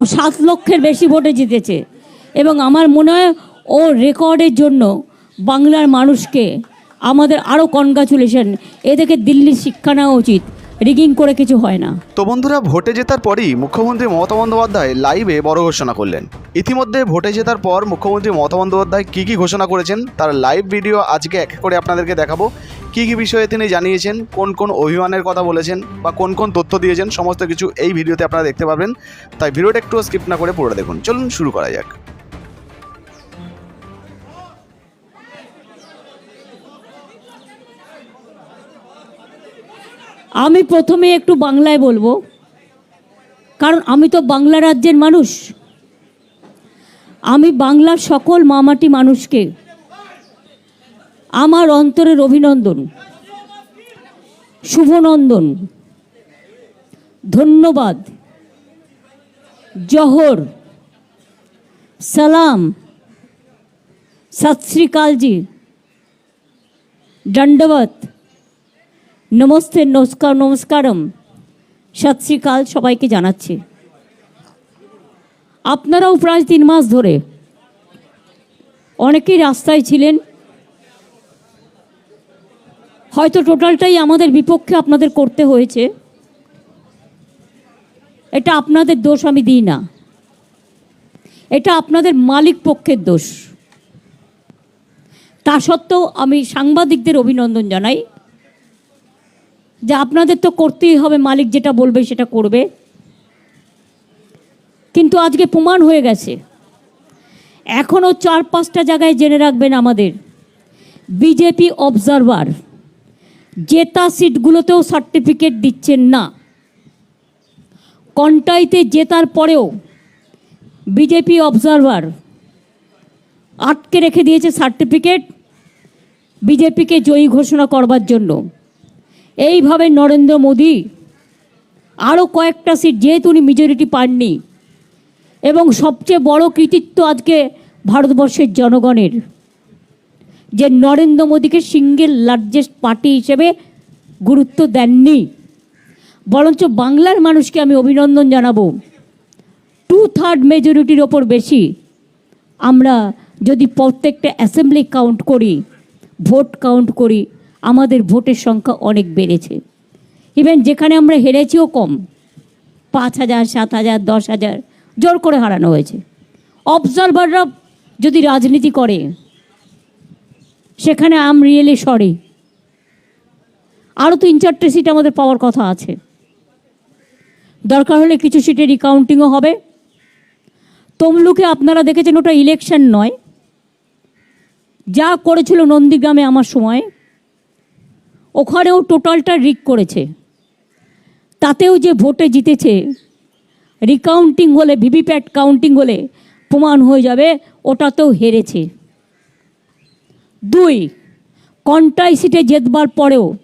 সাত লক্ষের বেশি ভোটে জিতেছে। এবং আমার মনে হয় ও রেকর্ডের জন্য বাংলার মানুষকে আমাদের আরও কনগ্রাচুলেশন, এদেরকে দিল্লির শিক্ষা নেওয়া উচিত। রিগিং করে কিছু হয় না। তো বন্ধুরা, ভোটে জেতার পরই মুখ্যমন্ত্রী মমতা বন্দ্যোপাধ্যায় লাইভে বড় ঘোষণা করলেন। ইতিমধ্যে ভোটে জেতার পর মুখ্যমন্ত্রী মমতা বন্দ্যোপাধ্যায় কী কী ঘোষণা করেছেন, তার লাইভ ভিডিও আজকে এক করে আপনাদেরকে দেখাবো। কী কী বিষয়ে তিনি জানিয়েছেন, কোন কোন অভিমানের কথা বলেছেন বা কোন কোন তথ্য দিয়েছেন, সমস্ত কিছু এই ভিডিওতে আপনারা দেখতে পাবেন তাই ভিডিওটা একটু স্কিপ না করে পুরো দেখুন। চলুন শুরু করা যাক। আমি প্রথমে একটু বাংলায় বলব, কারণ আমি তো বাংলা রাজ্যের মানুষ। আমি বাংলার সকল মামাটি মানুষকে আমার অন্তরের অভিনন্দন। শুভনন্দন। ধন্যবাদ। জহর। সালাম। সত শ্রীকালজি দণ্ডবত নমস্তে, নমস্কার, নমস্কারম। সত শ্রীকাল সবাইকে জানাচ্ছি। আপনারাও প্রায় তিন মাস ধরে অনেকেই রাস্তায় ছিলেন হয়তো টোটালটাই আমাদের বিপক্ষে আপনাদের করতে হয়েছে। এটা আপনাদের দোষ, আমি দিই না। এটা আপনাদের মালিক পক্ষের দোষ। তা সত্ত্বেও আমি সাংবাদিকদের অভিনন্দন জানাই যে আপনাদের তো করতেই হবে, মালিক যেটা বলবে সেটা করবে। কিন্তু আজকে প্রমাণ হয়ে গেছে। এখনও চার পাঁচটা জায়গায় জেনে রাখবেন আমাদের। বিজেপি অবজারভার জেতা সিটগুলোতেও সার্টিফিকেট দিচ্ছেন না। কন্টাইতে জেতার পরেও বিজেপি অবজারভার আটকে রেখে দিয়েছে সার্টিফিকেট। বিজেপিকে জয়ী ঘোষণা করবার জন্য। এইভাবে নরেন্দ্র মোদী আরও কয়েকটা সিট, যেহেতু উনি মেজরিটি পাননি, এবং সবচেয়ে বড় কৃতিত্ব আজকে ভারতবর্ষের জনগণের। যে নরেন্দ্র মোদীকে সিঙ্গেল লার্জেস্ট পার্টি হিসেবে গুরুত্ব দেননি। বরঞ্চ বাংলার মানুষকে আমি অভিনন্দন জানাব। টু থার্ড মেজরিটির ওপর বেশি। আমরা যদি প্রত্যেকটা অ্যাসেম্বলি কাউন্ট করি ভোট কাউন্ট করি, আমাদের ভোটের সংখ্যা অনেক বেড়েছে। ইভেন যেখানে আমরা হেরেছিও কম, পাঁচ হাজার, সাত হাজার, দশ হাজার, জোর করে হারানো হয়েছে। অবজারভাররা যদি রাজনীতি করে সেখানে আম রিয়েলি সরি। আরও তিন চারটে সিট আমাদের পাওয়ার কথা আছে। দরকার হলে কিছু সিটে রিকাউন্টিংও হবে। তমলুকে আপনারা দেখেছেন ওটা ইলেকশন নয়। যা করেছিল নন্দীগ্রামে আমার সময়, ওখানেও টোটালটা রিক করেছে। তাতেও যে ভোটে জিতেছে রিকাউন্টিং হলে, ভিভিপ্যাট কাউন্টিং হলে প্রমাণ হয়ে যাবে, ওটাতেও হেরেছে। দুই কন্টাই সিটে জেতবার পরেও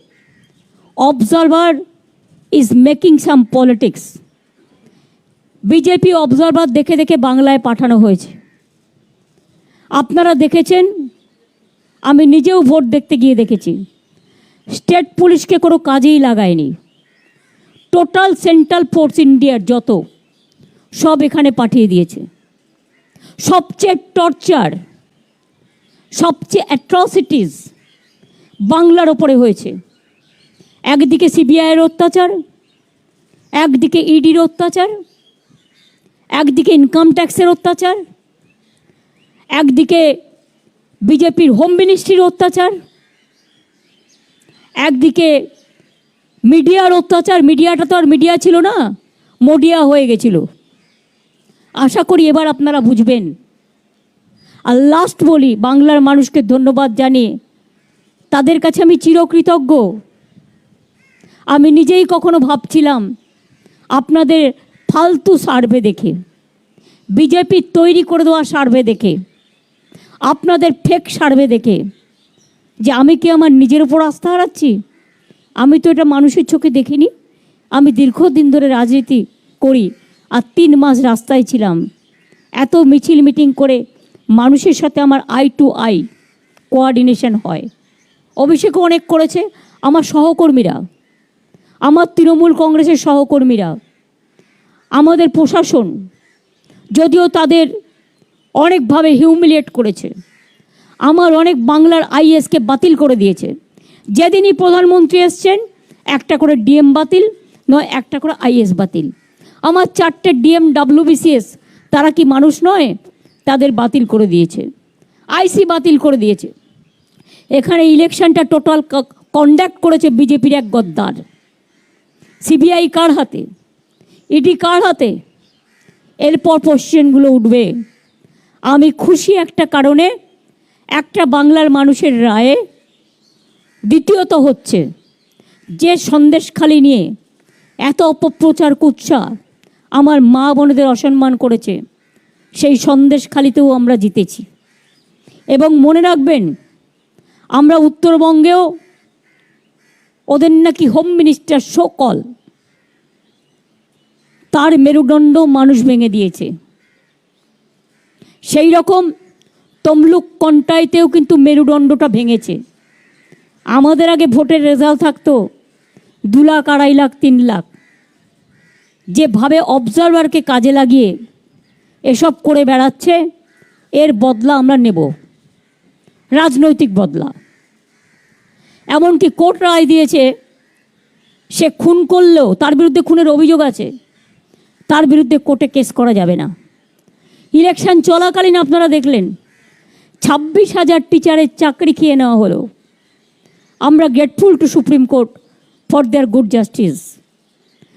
observer is making some politics BJP observer দেখে দেখে বাংলায় পাঠানো হয়েছে। আপনারা দেখেছেন, আমি নিজেও ভোট দেখতে গিয়ে দেখেছি। স্টেট পুলিশকে কোনো কাজেই লাগায়নি। টোটাল সেন্ট্রাল ফোর্স ইন্ডিয়ার যত, সব এখানে পাঠিয়ে দিয়েছে। সবচেয়ে টর্চার সবচেয়ে অ্যাট্রসিটিস বাংলার ওপরে হয়েছে। একদিকে সিবিআইয়ের অত্যাচার, একদিকে ইডির অত্যাচার, একদিকে ইনকাম ট্যাক্সের অত্যাচার, একদিকে বিজেপির হোম মিনিস্ট্রির অত্যাচার, একদিকে মিডিয়ার অত্যাচার, মিডিয়াটা তো আর মিডিয়া ছিল না মোডিয়া হয়ে গেছিল। আশা করি এবার আপনারা বুঝবেন আর লাস্ট বলি, বাংলার মানুষকে ধন্যবাদ জানিয়ে তাদের কাছে আমি চিরকৃতজ্ঞ। আমি নিজেই কখনো ভাবছিলাম আপনাদের ফালতু সার্ভে দেখে বিজেপির তৈরি করে দেওয়া সার্ভে দেখে, আপনাদের ফেক সার্ভে দেখে, যে আমি কি আমার নিজের ওপর আস্থা হারাচ্ছি? আমি তো এটা মানুষের চোখে দেখিনি। আমি দীর্ঘদিন ধরে রাজনীতি করি, আর তিন মাস রাস্তায় ছিলাম। এত মিছিল মিটিং করে মানুষের সাথে আমার আই টু আই কোয়ার্ডিনেশন হয়। অভিষেকও অনেক করেছে, আমার সহকর্মীরা, আমার তৃণমূল কংগ্রেসের সহকর্মীরা, আমাদের প্রশাসন, যদিও তাদের অনেকভাবে হিউমিলিয়েট করেছে। আমার অনেক বাংলার আইএসকে বাতিল করে দিয়েছে। যেদিনই প্রধানমন্ত্রী এসছেন, একটা করে ডিএম বাতিল, নয়, একটা করে আইএস বাতিল। আমার চারটে ডিএম ডাব্লিউবিসিএস তারা কি মানুষ নয়? তাদের বাতিল করে দিয়েছে। আইসি বাতিল করে দিয়েছে। এখানে ইলেকশনটা টোটাল কন্ডাক্ট করেছে বিজেপির এক গদ্দার। সিবিআই কার হাতে? ইডি কার হাতে? এরপর কোশ্চেনগুলো উঠবে। আমি খুশি একটা কারণে একটা বাংলার মানুষের রায়ে দ্বিতীয়ত হচ্ছে যে সন্দেশখালি নিয়ে এত অপপ্রচার কুৎসা আমার মা বোনেদের অসম্মান করেছে। সেই সন্দেশখালিতেও আমরা জিতেছি। এবং মনে রাখবেন, আমরা উত্তরবঙ্গেও ওদের নাকি হোম মিনিস্টার সকল তার মেরুদণ্ড মানুষ ভেঙে দিয়েছে। সেই রকম তমলুক কন্টাইতেও কিন্তু মেরুদণ্ডটা ভেঙেছে। আমাদের আগে ভোটের রেজাল্ট থাকতো দু লাখ, আড়াই লাখ, তিন লাখ। যেভাবে অবজারভারকে কাজে লাগিয়ে এসব করে বেড়াচ্ছে, এর বদলা আমরা নেব। রাজনৈতিক বদলা। এমনকি কোর্ট রায় দিয়েছে, সে খুন করলেও তার বিরুদ্ধে খুনের অভিযোগ আছে, তার বিরুদ্ধে কোর্টে কেস করা যাবে না। ইলেকশন চলাকালীন আপনারা দেখলেন, ছাব্বিশ হাজার টিচারের চাকরি খেয়ে নেওয়া হলো। আমরা grateful to Supreme Court for their good justice.